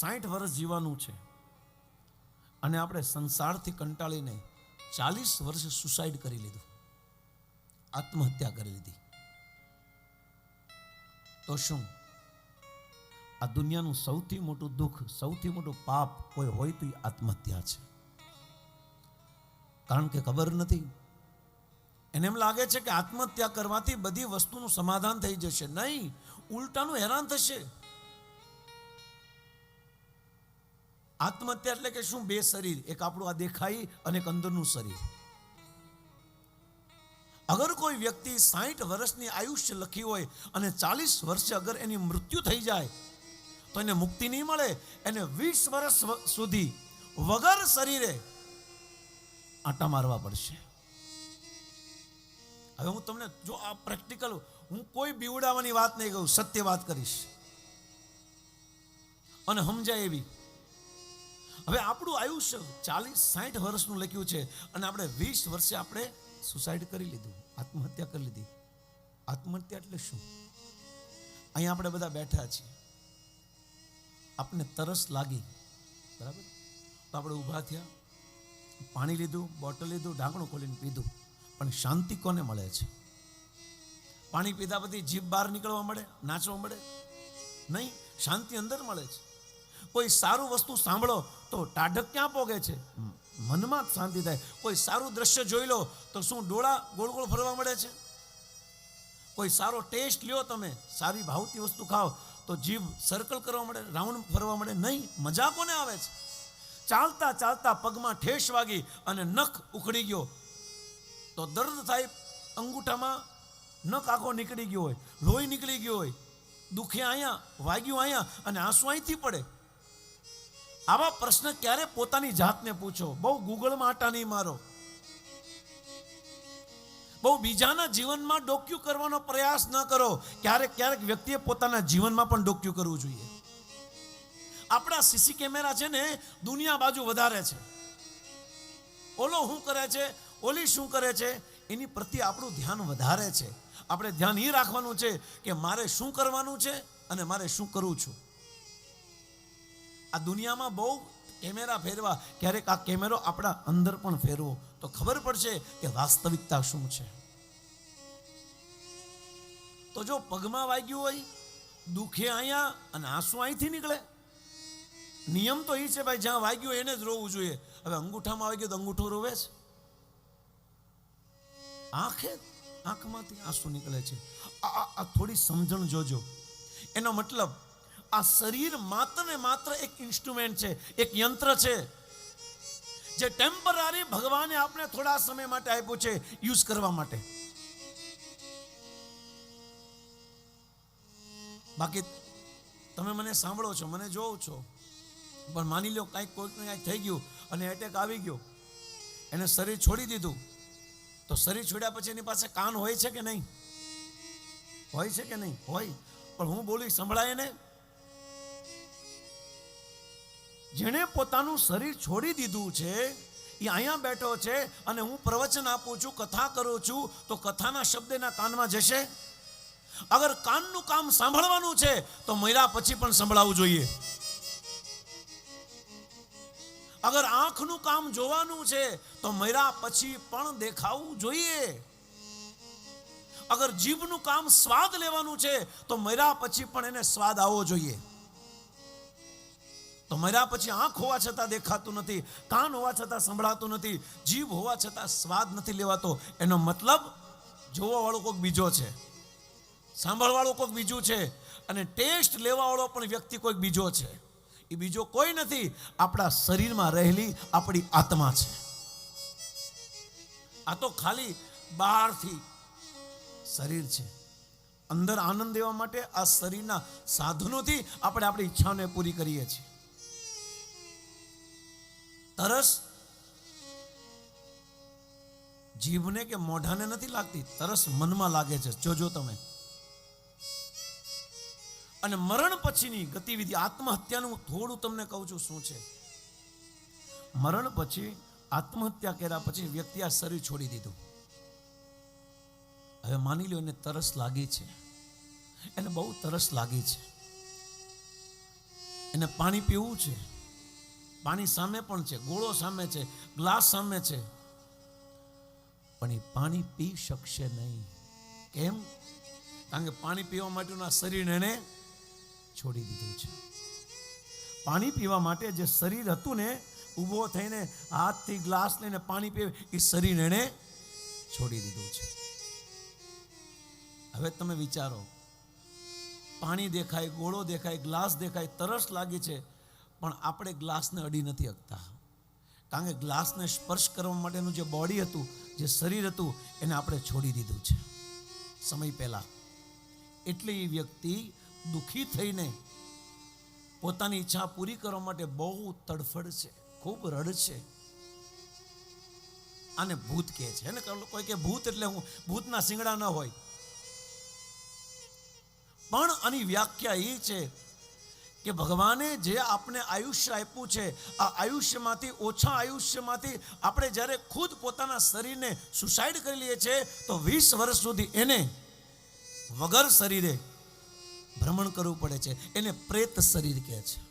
સાઠ વર્ષ જીવવાનું છે. અને આપણે સંસારથી કંટાળીને ચાલીસ વર્ષ સુસાઇડ કરી લીધું. આત્મહત્યા કરી લીધી. તો શું? આ દુનિયાનું સૌથી મોટું દુઃખ, સૌથી મોટું પાપ કોઈ હોય તો આત્મહત્યા છે. કારણ કે ખબર નથી. એને એમ લાગે છે કે આત્મહત્યા કરવાથી બધી વસ્તુનું સમાધાન થઈ જશે. નહીં, ઉલટાનું હેરાન થશે. આત્મહત્યા એટલે કે શું? બે શરીર, એક આપણું આ દેખાય અને એક અંદરનું શરીર. અગર કોઈ વ્યક્તિ સાહીઠ વર્ષની આયુષ્ય લખી હોય અને ચાલીસ વર્ષે અગર એની મૃત્યુ થઈ જાય, તો એને મુક્તિ નહીં મળે. એને વીસ વર્ષ સુધી વગર શરીરે આટા મારવા પડશે. હવે હું તમને, જો આ પ્રેક્ટિકલ, હું કોઈ બીવડાવવાની વાત નહીં કહું, સત્ય વાત કરીશ. અને સમજાય એવી હવે આપણું આયુષ્ય ચાલીસ સાઠ વર્ષનું લખ્યું છે અને આપણે વીસ વર્ષે આપણે સુસાઇડ કરી લીધું, આત્મહત્યા કરી લીધી. આત્મહત્યા એટલે શું? અહીંયા આપણે બધા બેઠા છીએ. આપણને તરસ લાગી, બરાબર? તો આપણે ઊભા થયા, પાણી લીધું, બોટલ લીધું, ઢાંકણું ખોલીને પીધું. પણ શાંતિ કોને મળે છે? પાણી પીધા પછી જીભ બહાર નીકળવા મળે, નાચવા મળે? નહીં, શાંતિ અંદર મળે છે. કોઈ સારું વસ્તુ સાંભળો તો ટાઢક ક્યાં પોગે છે? મનમાં જ શાંતિ થાય. કોઈ સારું દ્રશ્ય જોઈ લો તો શું ડોળા ગોળ ગોળ ફરવા મળે છે? કોઈ સારો ટેસ્ટ લ્યો તમે, સારી ભાવતી વસ્તુ ખાઓ તો જીભ સર્કલ કરવા મળે રાઉન્ડ ફરવા મળે. નહીં, મજા કોને આવે છે? ચાલતા ચાલતા પગમાં ઠેસ વાગી અને નખ ઉખડી ગયો. તો દર્દ થાય, અંગૂઠામાં નખ આખો નીકળી ગયો હોય, લોહી નીકળી ગયો હોય. દુખે અહીંયા વાગ્યું અહીંયા અને આંસુ અહીંથી પડે. આવા પ્રશ્ન ક્યારે પોતાની જાતને પૂછો? બહુ ગૂગલમાં આટા નહીં મારો. બહુ બીજાના જીવનમાં ડોક્યુ કરવાનો પ્રયાસ ન કરો. ક્યારેક ક્યારેક વ્યક્તિએ પોતાના જીવનમાં પણ ડોક્યુ કરવું જોઈએ. આપણા સીસી કેમેરા છે ને, દુનિયા બાજુ વધારે છે. ઓલો શું કરે છે? ઓલી શું કરે છે? એની પ્રત્યે આપણું ધ્યાન વધારે છે. આપણે ધ્યાન એ રાખવાનું છે કે મારે શું કરવાનું છે અને મારે શું કરવું છું. આ દુનિયામાં બહુ કેમેરા ફેરવા, ક્યારેક આ કેમેરો આપણા અંદર પણ ફેરવો. તો ખબર પડશે કે વાસ્તવિકતા શું છે. તો જો પગમાં વાગ્યું હોય, દુખે અહીંયા અને આંસુ અહીંથી નીકળે. નિયમ તો એ છે ભાઈ, જ્યાં વાગ્યું એને જ રોવું જોઈએ. હવે અંગૂઠામાં વાગ્યું તો અંગૂઠો રોવે છે. આંખે, આંખમાંથી આંસુ નીકળે છે. આ થોડી સમજણ જોજો. એનો મતલબ આ શરીર માત્ર ને માત્ર એક ઇન્સ્ટ્રુમેન્ટ છે, એક યંત્ર છે. જે ટેમ્પરરી ભગવાને આપણે થોડા સમય માટે આપ્યું છે યુઝ કરવા માટે. બાકી તમે મને સાંભળો છો, મને જોવો છો. પણ માની લો કાંઈક કોઈકને કાંઈક થઈ ગયું અને એટેક આવી ગયો. એને શરીર છોડી દીધું. તો શરીર છોડ્યા પછી એની પાસે કાન હોય છે કે નહીં? હોય છે કે નહીં? હોય. પણ હું બોલી સંભળાય ને જેણે પોતાનું શરીર છોડી દીધું છે, એ અહીંયા બેઠો છે અને હું પ્રવચન આપું છું, કથા કરું છું, તો કથાના શબ્દ એના કાનમાં જશે? અગર કાનનું કામ સાંભળવાનું છે, તો મહિલા પછી પણ સંભળાવવું જોઈએ. અગર આંખનું કામ જોવાનું છે, તો મયરા પછી પણ દેખાવું જોઈએ. અગર જીભનું કામ સ્વાદ લેવાનું છે, તો મયરા પછી પણ એને સ્વાદ આવવો જોઈએ. તો મર્યા પછી આંખ હોવા છતાં દેખાતું નથી, કાન હોવા છતાં સંભળાતું નથી, જીભ હોવા છતાં સ્વાદ નથી લેવાતો. એનો મતલબ જોવાવાળો કોઈક બીજો છે, સાંભળવાળો કોઈક બીજું છે અને ટેસ્ટ લેવાવાળો પણ વ્યક્તિ કોઈક બીજો છે. એ બીજો કોઈ નથી, આપણા શરીરમાં રહેલી આપણી આત્મા છે. આ તો ખાલી બહારથી શરીર છે. અંદર આનંદ દેવા માટે આ શરીરના સાધનોથી આપણે આપણી ઈચ્છાઓને પૂરી કરીએ છીએ. તરસ જીભને કે મોઢાને નથી લાગતી? તરસ મનમાં લાગે છે. જોજો તમે. અને મરણ પછીની ગતિવિધિ, આત્મહત્યાનું થોડું તમને કહું છું, શું છે? મરણ પછી આત્મહત્યા કર્યા પછી વ્યક્તિ આ શરીર છોડી દીધું. હવે માની લો એને તરસ લાગી છે. એને બહુ તરસ લાગી છે. એને પાણી પીવું છે. પાણી સામે પણ છે, ગોળો સામે છે, ગ્લાસ સામે છે. પણ એ પાણી પી શકશે નહીં. કેમ? કારણ કે પાણી પીવા માટેના આ શરીર એને છોડી દીધું છે. પાણી પીવા માટે જે શરીર હતું ને, ઊભો થઈને હાથથી ગ્લાસ લઈને પાણી પીવે એ શરીર એણે છોડી દીધું છે. હવે તમે વિચારો, પાણી દેખાય, ગોળો દેખાય, ગ્લાસ દેખાય, તરસ લાગી છે. પણ આપણે ગ્લાસને અડી નથી શકતા કારણ કે ગ્લાસને સ્પર્શ કરવા માટેનું જે બોડી હતું, જે શરીર હતું, એને આપણે છોડી દીધું છે. સમય પહેલા. એટલે એ વ્યક્તિ દુઃખી થઈને પોતાની ઈચ્છા પૂરી કરવા માટે બહુ તડફડ છે, ખૂબ રડ છે. આને ભૂત કહે છે. એને કોઈ કે ભૂત એટલે હું, ભૂતના શિંગડા ન હોય. પણ આની વ્યાખ્યા એ છે કે ભગવાને જે આપણે આયુષ્ય આપ્યું છે, આ આયુષ્યમાંથી, ઓછા આયુષ્યમાંથી આપણે જ્યારે ખુદ પોતાના શરીરને સુસાઇડ કરી લઈએ છીએ, તો વીસ વર્ષ સુધી એને વગર શરીરે ભ્રમણ કરવું પડે છે. એને પ્રેત શરીર કહે છે.